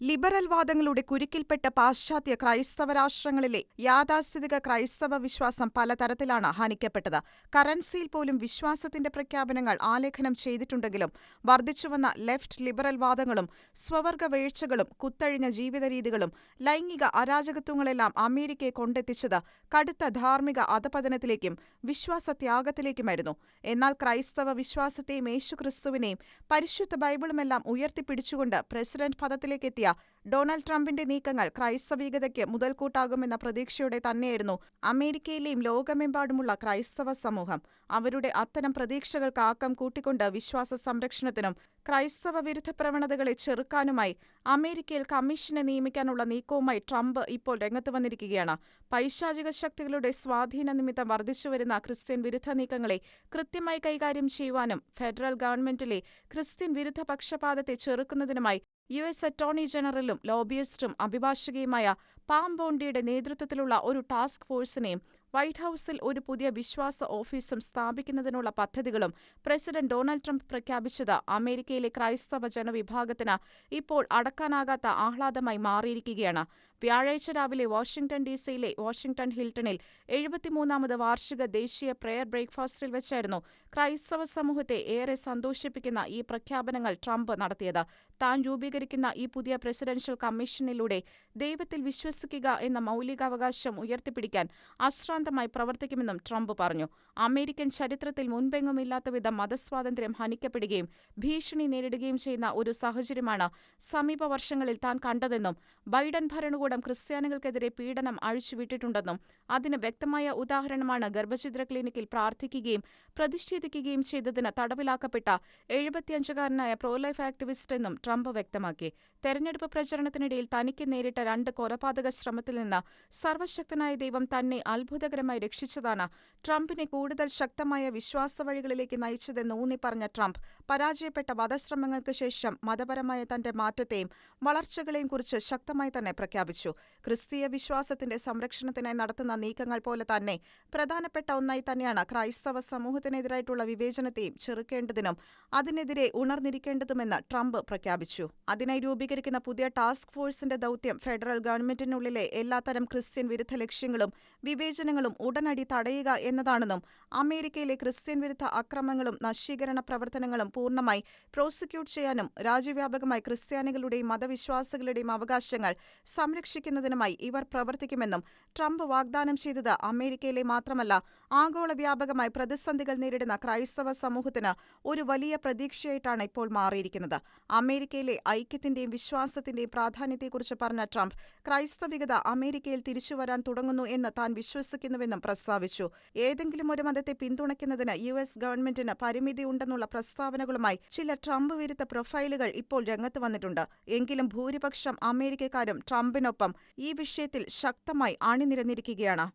Liberal വാദങ്ങളുടെ കുരുക്കിൽപ്പെട്ട പാശ്ചാത്യ ക്രൈസ്തവ രാഷ്ട്രങ്ങളിലെ യാഥാസ്ഥിതിക ക്രൈസ്തവ വിശ്വാസം പലതരത്തിലാണ് ഹനിക്കപ്പെട്ടത്. കറൻസിയിൽ പോലും വിശ്വാസത്തിന്റെ പ്രഖ്യാപനങ്ങൾ ആലേഖനം ചെയ്തിട്ടുണ്ടെങ്കിലും വർദ്ധിച്ചുവന്ന ലെഫ്റ്റ് ലിബറൽ വാദങ്ങളും സ്വവർഗ വീഴ്ചകളും കുത്തഴിഞ്ഞ ജീവിതരീതികളും ലൈംഗിക അരാജകത്വങ്ങളെല്ലാം അമേരിക്കയെ കൊണ്ടെത്തിച്ചത് കടുത്ത ധാർമ്മിക അധപതനത്തിലേക്കും വിശ്വാസത്യാഗത്തിലേക്കുമായിരുന്നു. എന്നാൽ ക്രൈസ്തവ വിശ്വാസത്തെയും യേശുക്രിസ്തുവിനെയും പരിശുദ്ധ ബൈബിളുമെല്ലാം ഉയർത്തിപ്പിടിച്ചുകൊണ്ട് പ്രസിഡന്റ് പദത്തിലേക്കെത്തിയ ഡൊണാൾഡ് ട്രംപിന്റെ നീക്കങ്ങൾ ക്രൈസ്തവീകതയ്ക്ക് മുതൽക്കൂട്ടാകുമെന്ന പ്രതീക്ഷയോടെ തന്നെയായിരുന്നു അമേരിക്കയിലെയും ലോകമെമ്പാടുമുള്ള ക്രൈസ്തവ സമൂഹം. അവരുടെ അത്തരം പ്രതീക്ഷകൾക്ക് ആക്കം കൂട്ടിക്കൊണ്ട് വിശ്വാസ സംരക്ഷണത്തിനും ക്രൈസ്തവ വിരുദ്ധ പ്രവണതകളെ ചെറുക്കാനുമായി അമേരിക്കയിൽ കമ്മീഷനെ നിയമിക്കാനുള്ള നീക്കവുമായി ട്രംപ് ഇപ്പോൾ രംഗത്ത് വന്നിരിക്കുകയാണ്. പൈശാചിക ശക്തികളുടെ സ്വാധീന നിമിത്തം വർദ്ധിച്ചുവരുന്ന ക്രിസ്ത്യൻ വിരുദ്ധ നീക്കങ്ങളെ കൃത്യമായി കൈകാര്യം ചെയ്യുവാനും ഫെഡറൽ ഗവൺമെന്റിലെ ക്രിസ്ത്യൻ വിരുദ്ധ പക്ഷപാതത്തെ ചെറുക്കുന്നതിനുമായി യു എസ് അറ്റോർണി ജനറലും ലോബിയിസ്റ്റും അഭിഭാഷകയുമായ പാം ബോണ്ടിയുടെ നേതൃത്വത്തിലുള്ള ഒരു ടാസ്ക് ഫോഴ്സിനെയും വൈറ്റ് ഹൌസിൽ ഒരു പുതിയ വിശ്വാസ ഓഫീസും സ്ഥാപിക്കുന്നതിനുള്ള പദ്ധതികളും പ്രസിഡന്റ് ഡൊണാൾഡ് ട്രംപ് പ്രഖ്യാപിച്ചത് അമേരിക്കയിലെ ക്രൈസ്തവ ജനവിഭാഗത്തിന് ഇപ്പോൾ അടക്കാനാകാത്ത ആഹ്ലാദമായി മാറിയിരിക്കുകയാണ്. വ്യാഴാഴ്ച രാവിലെ വാഷിംഗ്ടൺ ഡി സിയിലെ വാഷിംഗ്ടൺ ഹിൽട്ടണിൽ എഴുപത്തിമൂന്നാമത് വാർഷിക ദേശീയ പ്രെയർ ബ്രേക്ക്ഫാസ്റ്റിൽ വെച്ചായിരുന്നു ക്രൈസ്തവ സമൂഹത്തെ ഏറെ സന്തോഷിപ്പിക്കുന്ന ഈ പ്രഖ്യാപനങ്ങൾ ട്രംപ് നടത്തിയത്. താൻ രൂപീകരിക്കുന്ന ഈ പുതിയ പ്രസിഡൻഷ്യൽ കമ്മീഷനിലൂടെ ദൈവത്തിൽ വിശ്വസിക്കുക എന്ന മൗലികാവകാശം ഉയർത്തിപ്പിടിക്കാൻ അശ്രാന്തമായി പ്രവർത്തിക്കുമെന്നും ട്രംപ് പറഞ്ഞു. അമേരിക്കൻ ചരിത്രത്തിൽ മുൻപെങ്ങുമില്ലാത്ത വിധം മതസ്വാതന്ത്ര്യം ഹനിക്കപ്പെടുകയും ഭീഷണി നേരിടുകയും ചെയ്യുന്ന ഒരു സാഹചര്യമാണ് സമീപ വർഷങ്ങളിൽ താൻ കണ്ടതെന്നും ബൈഡൻ ഭരണകൂടം ക്രിസ്ത്യാനികൾക്കെതിരെ പീഡനം അഴിച്ചുവിട്ടിട്ടുണ്ടെന്നും അതിന് വ്യക്തമായ ഉദാഹരണമാണ് ഗർഭഛിദ്ര ക്ലിനിക്കിൽ പ്രാർത്ഥിക്കുകയും പ്രതിഷേധിക്കുകയും ചെയ്തതിന് തടവിലാക്കപ്പെട്ട എഴുപത്തിയഞ്ചുകാരനായ പ്രോലൈഫ് ആക്ടിവിസ്റ്റ് എന്നും ട്രംപ് വ്യക്തമാക്കി. തെരഞ്ഞെടുപ്പ് പ്രചരണത്തിനിടയിൽ തനിക്ക് നേരിട്ട രണ്ട് കൊലപാതക ശ്രമത്തിൽ നിന്ന് സർവശക്തനായ ദൈവം തന്നെ അത്ഭുതകരമായി രക്ഷിച്ചതാണ് ട്രംപിനെ കൂടുതൽ ശക്തമായ വിശ്വാസ വഴികളിലേക്ക് നയിച്ചതെന്ന് ഊന്നിപ്പറഞ്ഞ ട്രംപ് പരാജയപ്പെട്ട വധശ്രമങ്ങൾക്ക് ശേഷം മതപരമായ തന്റെ മാറ്റത്തെയും വളർച്ചകളെയും കുറിച്ച് ശക്തമായി തന്നെ പ്രഖ്യാപിച്ചു. ക്രിസ്തീയ വിശ്വാസത്തിന്റെ സംരക്ഷണത്തിനായി നടത്തുന്ന നീക്കങ്ങൾ പോലെ തന്നെ പ്രധാനപ്പെട്ട ഒന്നായി തന്നെയാണ് ക്രൈസ്തവ സമൂഹത്തിനെതിരായിട്ടുള്ള വിവേചനത്തെയും ചെറുക്കേണ്ടതിനും അതിനെതിരെ ഉണർന്നിരിക്കേണ്ടതുമെന്ന് ട്രംപ് പ്രഖ്യാപിച്ചു. അതിനായി രൂപീകരിക്കുന്ന പുതിയ ടാസ്ക് ഫോഴ്സിന്റെ ദൌത്യം ഫെഡറൽ ഗവൺമെന്റിനുള്ളിലെ എല്ലാത്തരം ക്രിസ്ത്യൻ വിരുദ്ധ ലക്ഷ്യങ്ങളും വിവേചനങ്ങളും ഉടനടി തടയുക എന്നതാണെന്നും അമേരിക്കയിലെ ക്രിസ്ത്യൻ വിരുദ്ധ അക്രമങ്ങളും നശീകരണ പ്രവർത്തനങ്ങളും പൂർണമായി പ്രോസിക്യൂട്ട് ചെയ്യാനും രാജ്യവ്യാപകമായി ക്രിസ്ത്യാനികളുടെയും മതവിശ്വാസികളുടെയും അവകാശങ്ങൾ സംരക്ഷിക്കുന്നതിനുമായി ഇവർ പ്രവർത്തിക്കുമെന്നും ട്രംപ് വാഗ്ദാനം ചെയ്തത് അമേരിക്കയിലെ മാത്രമല്ല ആഗോള വ്യാപകമായി പ്രതിസന്ധികൾ നേരിടുന്ന ക്രൈസ്തവ സമൂഹത്തിന് ഒരു വലിയ പ്രതീക്ഷയായിട്ടാണ് ഇപ്പോൾ മാറിയിരിക്കുന്നത്. അമേരിക്കയിലെ ഐക്യത്തിന്റെയും വിശ്വാസത്തിന്റെയും പ്രാധാന്യത്തെക്കുറിച്ച് പറഞ്ഞ ട്രംപ് ക്രൈസ്തവികത അമേരിക്കയിൽ തിരിച്ചുവരാൻ തുടങ്ങുന്നു എന്ന് താൻ വിശ്വസിക്കുന്നുവെന്നും പ്രസ്താവിച്ചു. ഏതെങ്കിലും ഒരു മതത്തെ പിന്തുണയ്ക്കുന്നതിന് യു എസ് ഗവൺമെന്റിന് പരിമിതിയുണ്ടെന്നുള്ള പ്രസ്താവനകളുമായി ചില ട്രംപ് വിരുദ്ധ പ്രൊഫൈലുകൾ ഇപ്പോൾ രംഗത്ത് വന്നിട്ടുണ്ട്. എങ്കിലും ഭൂരിപക്ഷം അമേരിക്കക്കാരും ട്രംപിനൊപ്പം ഈ വിഷയത്തിൽ ശക്തമായി അണിനിരന്നിരിക്കുകയാണ്.